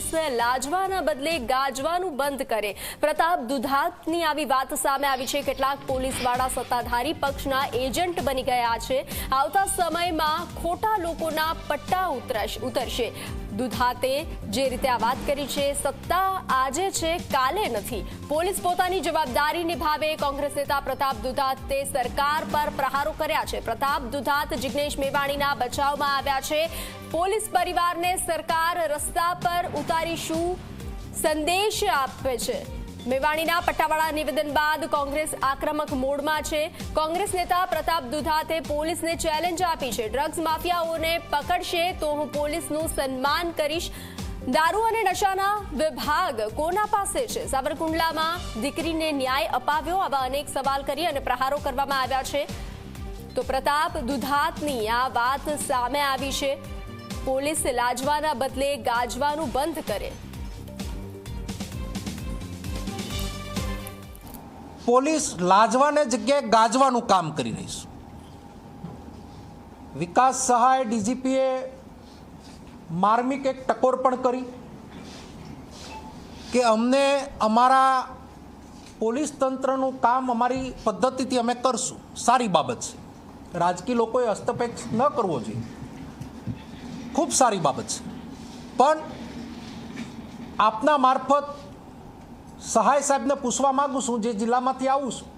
Police લાજવાના બદલે ગાજવાનું બંધ કરે. પ્રતાપ દુધાતની આવી વાત સામે આવી છે. કેટલાક પોલીસવાળા સત્તાધારી પક્ષના એજન્ટ બની ગયા છે. આવતા સમયમાં ખોટા લોકોના પટ્ટા ઉતરશ. દુધાતે જે રીતે આ વાત કરી છે, સત્તા આજે છે, કાલે નથી. પોલીસ પોતાની જવાબદારી નિભાવે. કોંગ્રેસ નેતા પ્રતાપ દુધાતે સરકાર પર પ્રહારો કર્યા છે. પ્રતાપ દુધાત જિગ્નેશ મેવાણીના બચાવમાં આવ્યા છે. પોલીસ પરિવારને સરકાર રસ્તા પર ઉતારીશું સંદેશ આપે છે. મેવાણીના પટ્ટાવાળા નિવેદન બાદ કોંગ્રેસ આક્રમક મોડમાં છે. કોંગ્રેસ નેતા પ્રતાપ દુધાતે પોલીસને ચેલેન્જ આપી છે. ડ્રગ્સ માફિયાઓને પકડશે તો હું પોલીસનું સન્માન કરીશ. દારૂ અને નશાના વિભાગ કોના પાસે છે? સાવરકુંડલામાં દીકરીને ન્યાય અપાવ્યો આવા અનેક સવાલ કરી અને પ્રહારો કરવામાં આવ્યા છે. તો પ્રતાપ દુધાતની આ વાત સામે આવી છે. પોલીસ લાજવાના બદલે ગાજવાનું બંધ કરે. પોલીસ લાજવાને જગ્યાએ ગાજવાનું કામ કરી રહી છે. વિકાસ સહાય ડીજીપીએ માર્મિક એક ટકોર પણ કરી કે અમને અમારા પોલીસ તંત્રનું કામ અમારી પદ્ધતિથી અમે કરશું. સારી બાબત છે. રાજકીય લોકોએ હસ્તક્ષેપ ન કરવો જોઈએ. ખૂબ સારી બાબત છે. પણ આપના મારફત સહાય સાહેબને પૂછવા માગું છું, જે જિલ્લામાંથી આવું છું.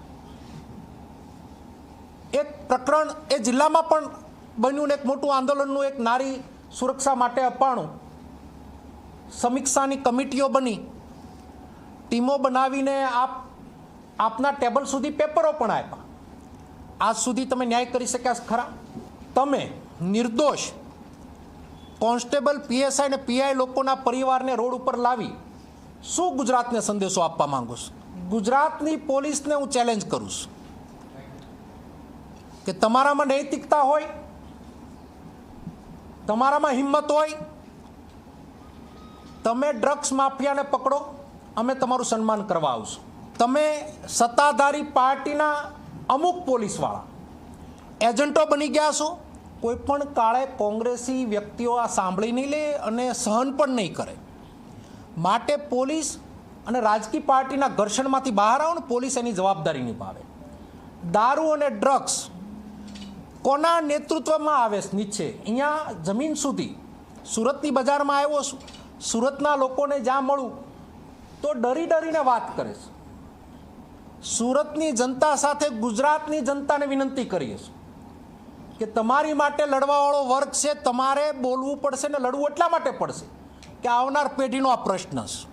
એક પ્રકરણ એ જિલ્લામાં પણ બન્યું ને એક મોટું આંદોલનનું એક નારી સુરક્ષા માટે અપાણું. સમીક્ષાની કમિટીઓ બની. ટીમો બનાવીને આપ, આપના ટેબલ સુધી પેપરો પણ આપ્યા. આજ સુધી તમે ન્યાય કરી શક્યા ખરા? તમે નિર્દોષ કોન્સ્ટેબલ પીએસઆઈ અને પીઆઈ લોકોના પરિવારને રોડ ઉપર લાવી શું ગુજરાતને સંદેશો આપવા માંગુ છું? ગુજરાતની પોલીસને હું ચેલેન્જ કરું છું કે તમારામાં નૈતિકતા હોય, તમારામાં હિંમત હોય, તમે ડ્રગ્સ માફિયાને પકડો, અમે તમારું સન્માન કરવા આવશું. તમે સત્તાધારી પાર્ટીના અમુક પોલીસવાળા, એજન્ટો બની ગયા છો કોઈ પણ કાળે કોંગ્રેસી વ્યક્તિઓ આ સાંભળી નહીં લે અને સહન પણ નહીં કરે. માટે પોલીસ અને રાજકીય પાર્ટીના ઘર્ષણમાંથી બહાર આવો ને પોલીસ એની જવાબદારી નિભાવે. દારૂ અને ડ્રગ્સ કોના નેતૃત્વમાં આવે નીચે. અહીંયા જમીન સુધી. સુરતની બજારમાં આવ્યો છું. સુરતના લોકોને જ્યાં મળું તો ડરી ડરીને વાત કરે છે. સુરતની જનતા સાથે ગુજરાતની જનતાને વિનંતી કરીએ છીએ. કે તમારી માટે લડવાવાળો વર્ગ છે, તમારે બોલવું પડશે ને લડવું એટલા માટે પડશે કે આવનાર પેઢીનો આ પ્રશ્ન છે.